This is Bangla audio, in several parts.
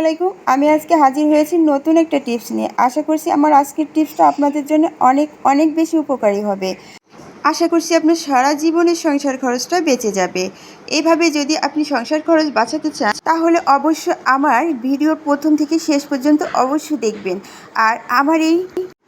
আলাইকুম আমি আজকে হাজির হয়েছি নতুন একটা টিপস নিয়ে। আশা করছি আমার আজকের টিপসটা আপনাদের জন্য অনেক অনেক বেশি উপকারী হবে। আশা করছি আপনার সারা জীবনের সংসার খরচটা বেঁচে যাবে। এভাবে যদি আপনি সংসার খরচ বাঁচাতে চান, তাহলে অবশ্য আমার ভিডিওর প্রথম থেকে শেষ পর্যন্ত অবশ্যই দেখবেন। আর আমার এই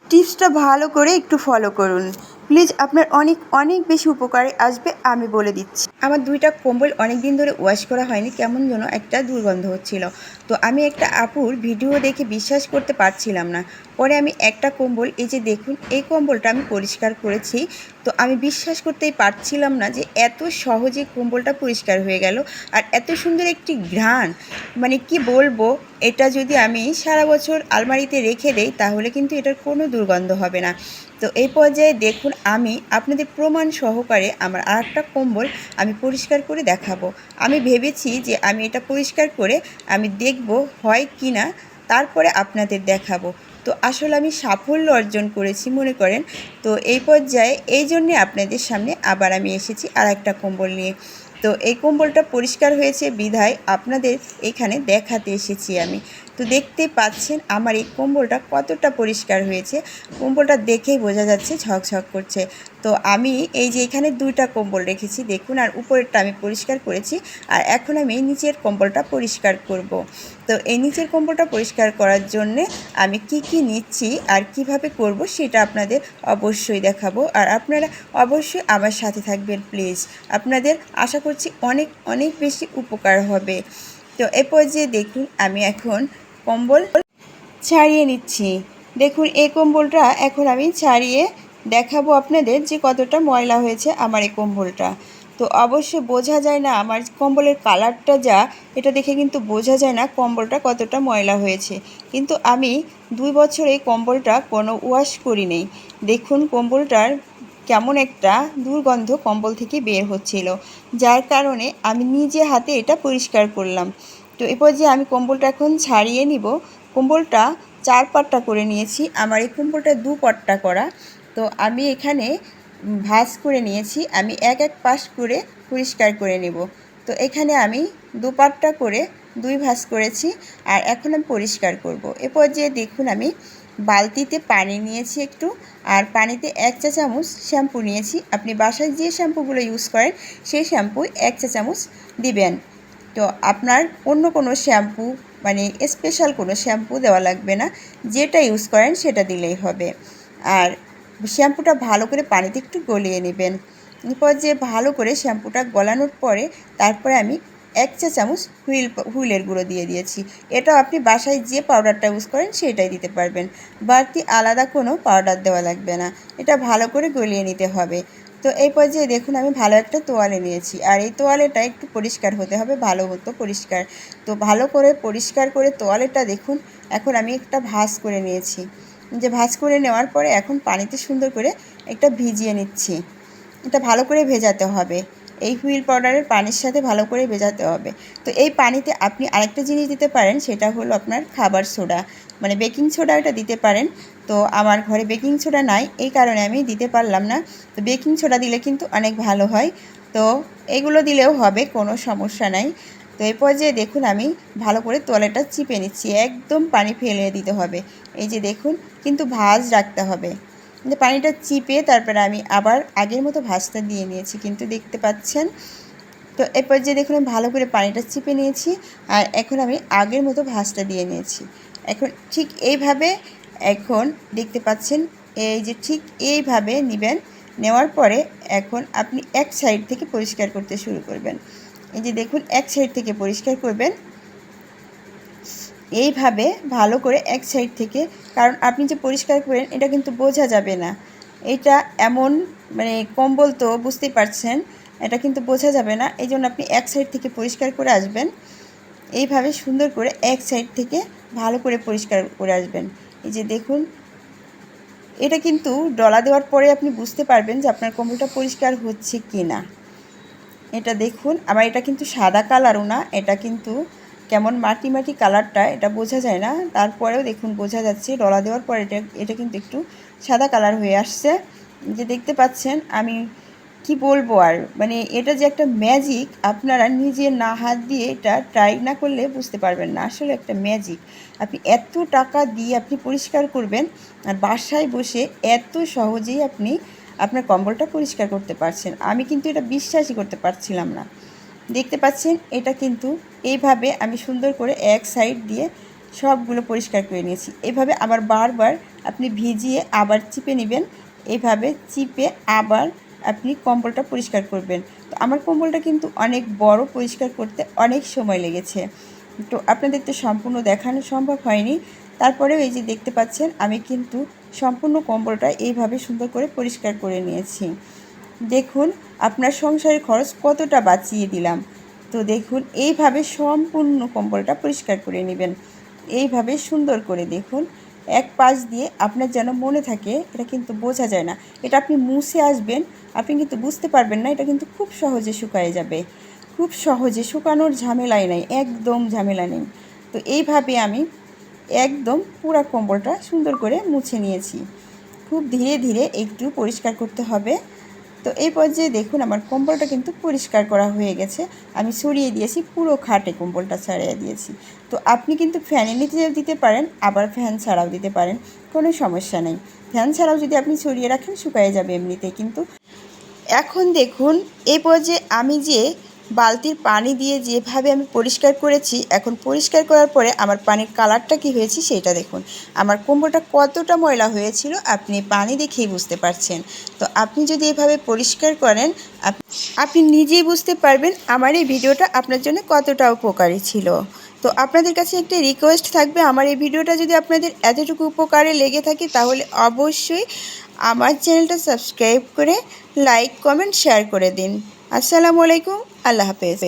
টিপসটা ভালো করে একটু ফলো করুন। প্লিজ আপনার অনেক অনেক বেশি উপকারে আসবে, আমি বলে দিচ্ছি। আমার দুইটা কম্বল অনেক দিন ধরে ওয়াশ করা হয়নি, কেমন যেন একটা দুর্গন্ধ হচ্ছিল। তো আমি একটা আপুর ভিডিও দেখে বিশ্বাস করতে পারছিলাম না। পরে আমি একটা কম্বল, এই যে দেখুন, এই কম্বলটা আমি পরিষ্কার করেছি। তো আমি বিশ্বাস করতেই পারছিলাম না যে এত সহজে কম্বলটা পরিষ্কার হয়ে গেল আর এত সুন্দর একটি ঘ্রাণ। মানে কি বলব, এটা যদি আমি সারা বছর আলমারিতে রেখে দেই, তাহলে কিন্তু এটার কোনো দুর্গন্ধ হবে না। তো এই পর্যায়ে দেখুন আমি আপনাদের প্রমাণ সহকারে আমার আর একটা কম্বল আমি পরিষ্কার করে দেখাবো। আমি ভেবেছি যে আমি এটা পরিষ্কার করে আমি দেখব হয় কি না তারপরে আপনাদের দেখাবো। তো আসলে আমি সাফল্য অর্জন করেছি মনে করেন। তো এই পর্যায়ে এই জন্যে আপনাদের সামনে আবার আমি এসেছি আর একটা কম্বল নিয়ে। তো এই কম্বলটা পরিষ্কার হয়েছে বিধায় আপনাদের এখানে দেখাতে এসেছি আমি। তো দেখতে পাচ্ছেন আমার এই কম্বলটা কতটা পরিষ্কার হয়েছে। কম্বলটা দেখেই বোঝা যাচ্ছে ঝকঝক করছে। তো আমি এই যে এখানে দুইটা কম্বল রেখেছি, দেখুন, আর উপরেরটা আমি পরিষ্কার করেছি, আর এখন আমি নিচের কম্বলটা পরিষ্কার করব। তো এই নিচের কম্বলটা পরিষ্কার করার জন্যে আমি কি কি নিচ্ছি আর কীভাবে করব সেটা আপনাদের অবশ্যই দেখাবো। আর আপনারা অবশ্যই আমার সাথে থাকবেন, প্লিজ। আপনাদের আশা করছি অনেক অনেক বেশি উপকার হবে। তো এ পর্যায়ে দেখুন, আমি এখন কম্বল ছাড়িয়ে নিচ্ছি। দেখুন, এই কম্বলটা এখন আমি ছাড়িয়ে দেখাবো আপনাদের যে কতটা ময়লা হয়েছে আমার এই কম্বলটা। তো অবশ্যই বোঝা যায় না আমার কম্বলের কালারটা যা, এটা দেখে কিন্তু বোঝা যায় না কম্বলটা কতটা ময়লা হয়েছে। কিন্তু আমি দুই বছর এই কম্বলটা কোনো ওয়াশ করি নেই দেখুন, কম্বলটার কেমন একটা দুর্গন্ধ কম্বল থেকে বের হচ্ছিল। যার কারণে আমি নিজে হাতে এটা পরিষ্কার করলাম। তো এরপর যে আমি কম্বলটা এখন ছাড়িয়ে নিব। কম্বলটা চার পাট্টা করে নিয়েছি। আমার এই কম্বলটা দু পাট্টা করা। তো আমি এখানে ভাঁজ করে নিয়েছি। আমি এক এক পাশ করে পরিষ্কার করে নেব। তো এখানে আমি দু পাট্টা করে দুই ভাঁজ করেছি আর এখন আমি পরিষ্কার করব। এ পর্যায়ে দেখুন আমি বালতিতে পানি নিয়েছি একটু আর পানিতে এক চা চামচ শ্যাম্পু নিয়েছি। আপনি বাসায় যে শ্যাম্পুগুলো ইউজ করেন, সেই শ্যাম্পু এক চা চামচ দিবেন। তো আপনার অন্য কোনো শ্যাম্পু মানে স্পেশাল কোনো শ্যাম্পু দেওয়া লাগবে না। যেটা ইউজ করেন সেটা দিলেই হবে। আর শ্যাম্পুটা ভালো করে পানিতে একটু গলিয়ে নেবেন। এরপর যে ভালো করে শ্যাম্পুটা গলানোর পরে তারপরে আমি এক চা চামচ হুইল, হুইলের গুঁড়ো দিয়ে দিয়েছি। এটাও আপনি বাসায় যে পাউডারটা ইউজ করেন সেটাই দিতে পারবেন। বাড়তি আলাদা কোনো পাউডার দেওয়া লাগবে না। এটা ভালো করে গলিয়ে নিতে হবে। তো এই পর্যায়ে দেখুন, আমি ভালো একটা তোয়ালে নিয়েছি। আর এই তোয়ালেটা একটু পরিষ্কার হতে হবে, ভালো হতো পরিষ্কার। তো ভালো করে পরিষ্কার করে তোয়ালেটা দেখুন, এখন আমি একটা ভাঁজ করে নিয়েছি। যে ভাঁজ করে নেওয়ার পরে এখন পানিতে সুন্দর করে একটা ভিজিয়ে নিচ্ছি। এটা ভালো করে ভেজাতে হবে। এই হুইল পাউডারের পানির সাথে ভালো করে ভেজাতে হবে। তো এই পানিতে আপনি আরেকটা জিনিস দিতে পারেন, সেটা হলো আপনার খাবার সোডা। মানে বেকিং সোডা এটা দিতে পারেন। তো আমার ঘরে বেকিং সোডা নাই, এই কারণে আমি দিতে পারলাম না। তো বেকিং সোডা দিলে কিন্তু অনেক ভালো হয়। তো এগুলো দিলেও হবে, কোনো সমস্যা নাই। তো এই পর্যায়ে দেখুন আমি ভালো করে তোয়ালেটা চিপে নিচ্ছি, একদম পানি ফেলে দিতে হবে। এই যে দেখুন, কিন্তু ভাজ রাখতে হবে। যে পানিটা চিপে তারপরে আমি আবার আগের মতো ভাজটা দিয়ে নিয়েছি, কিন্তু দেখতে পাচ্ছেন? তো এই পর্যায়ে দেখুন আমি ভালো করে পানিটা চিপে নিয়েছি, আর এখন আমি আগের মতো ভাজটা দিয়ে নিয়েছি। এখন ঠিক এইভাবে এখন দেখতে পাচ্ছেন, এই যে ঠিক এইভাবে নেবেন, নেওয়ার পরে এখন আপনি এক সাইড থেকে পরিষ্কার করতে শুরু করবেন। এই যে দেখুন, এক সাইড থেকে পরিষ্কার করবেন। এইভাবে ভালো করে এক সাইড থেকে, কারণ আপনি যে পরিষ্কার করেন, এটা কিন্তু বোঝা যাবে না। এটা এমন মানে কম্বল তো বুঝতেই পারছেন, এটা কিন্তু বোঝা যাবে না। এই জন্য আপনি এক সাইড থেকে পরিষ্কার করে আসবেন। এইভাবে সুন্দর করে এক সাইড থেকে ভালো করে পরিষ্কার করে আসবেন। এই যে দেখুন, এটা কিন্তু ডলা দেওয়ার পরে আপনি বুঝতে পারবেন যে আপনার কম্বলটা পরিষ্কার হচ্ছে কি না এটা দেখুন আমার এটা কিন্তু সাদা কালারও না, এটা কিন্তু কেমন মাটি মাটি কালারটা, এটা বোঝা যায় না। তারপরেও দেখুন, বোঝা যাচ্ছে ডলা দেওয়ার পর এটা এটা কিন্তু একটু সাদা কালার হয়ে আসছে। যে দেখতে পাচ্ছেন, আমি কি বলব আর? মানে এটা যে একটা ম্যাজিক আপনারা নিজে না হাত দিয়ে এটা ট্রাই না করলে বুঝতে পারবেন না। আসলে একটা ম্যাজিক আপনি এত টাকা দিয়ে আপনি পরিষ্কার করবেন আর বাসায় বসে এত সহজেই আপনি আপনার কম্বলটা পরিষ্কার করতে পারছেন। আমি কিন্তু এটা বিশ্বাসই করতে পারছিলাম না। দেখতে পাচ্ছেন, এটা কিন্তু এইভাবে আমি সুন্দর করে এক সাইড দিয়ে সবগুলো পরিষ্কার করে নিয়েছি। এভাবে আবার বারবার আপনি ভিজিয়ে আবার চিপে নেবেন। এভাবে চিপে আবার আপনি কম্বলটা পরিষ্কার করবেন। তো আমার কম্বলটা কিন্তু অনেক বড় পরিষ্কার করতে অনেক সময় লেগেছে। তো আপনাদের তো সম্পূর্ণ দেখানো সম্ভব হয়নি। তারপরেও এই যে দেখতে পাচ্ছেন, আমি কিন্তু সম্পূর্ণ কম্বলটা এইভাবে সুন্দর করে পরিষ্কার করে নিয়েছি। দেখুন, আপনার সংসারের খরচ কতটা বাঁচিয়ে দিলাম। তো দেখুন, এইভাবে সম্পূর্ণ কম্বলটা পরিষ্কার করে নেবেন। এইভাবে সুন্দর করে দেখুন এক পাশ দিয়ে আপনার যেন মনে থাকে, এটা কিন্তু বোঝা যায় না। এটা আপনি মুছে আসবেন, আপনি কিন্তু বুঝতে পারবেন না, এটা কিন্তু খুব সহজে শুকায় যাবে। খুব সহজে শুকানোর ঝামেলাই নাই, একদম ঝামেলা নেই। তো এইভাবে আমি একদম পুরা কম্বলটা সুন্দর করে মুছে নিয়েছি। খুব ধীরে ধীরে একটু পরিষ্কার করতে হবে। তো এই পর্যায়ে দেখুন, আমার কম্বলটা কিন্তু পরিষ্কার করা হয়ে গেছে। আমি সরিয়ে দিয়েছি, পুরো খাটে কম্বলটা ছাড়িয়ে দিয়েছি। তো আপনি কিন্তু ফ্যানের নিচেও দিতে পারেন, আবার ফ্যান ছাড়াও দিতে পারেন, কোনো সমস্যা নেই। ফ্যান ছাড়াও যদি আপনি সরিয়ে রাখেন, শুকায় যাবে এমনিতে। কিন্তু এখন দেখুন এই পর্যায়ে আমি যে বালতির পানি দিয়ে যেভাবে আমি পরিষ্কার করেছি, এখন পরিষ্কার করার পরে আমার পানির কালারটা কি হয়েছে সেটা দেখুন। আমার কোমরটা কতটা ময়লা হয়েছিল আপনি পানি দেখেই বুঝতে পারছেন। তো আপনি যদি এভাবে পরিষ্কার করেন আপনি নিজেই বুঝতে পারবেন আমার এই ভিডিওটা আপনার জন্য কতটা উপকারী ছিল। তো আপনাদের কাছে একটা রিকোয়েস্ট থাকবে, আমার এই ভিডিওটা যদি আপনাদের এতটুকু উপকারে লেগে থাকে তাহলে অবশ্যই আমার চ্যানেলটা সাবস্ক্রাইব করে লাইক কমেন্ট শেয়ার করে দিন। আসসালামু আলাইকুম আল্লাহ হাফেজ